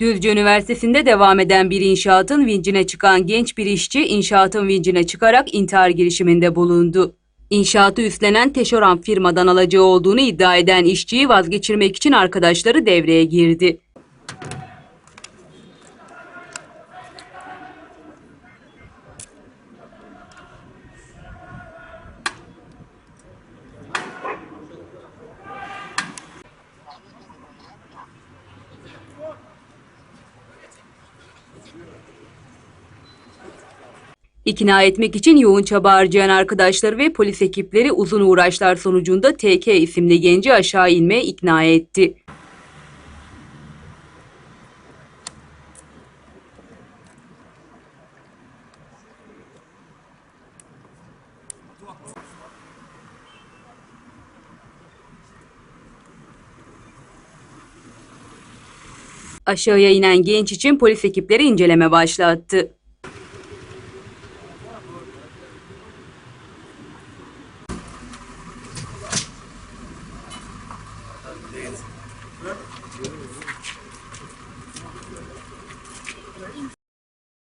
Düzce Üniversitesi'nde devam eden bir inşaatın vincine çıkan genç bir işçi inşaatın vincine çıkarak intihar girişiminde bulundu. İnşaatı üstlenen Teşoran firmadan alacağı olduğunu iddia eden işçiyi vazgeçirmek için arkadaşları devreye girdi. İkna etmek için yoğun çaba harcayan arkadaşları ve polis ekipleri uzun uğraşlar sonucunda TK isimli genci aşağı inmeye ikna etti. Aşağıya inen genç için polis ekipleri inceleme başlattı. Beleza.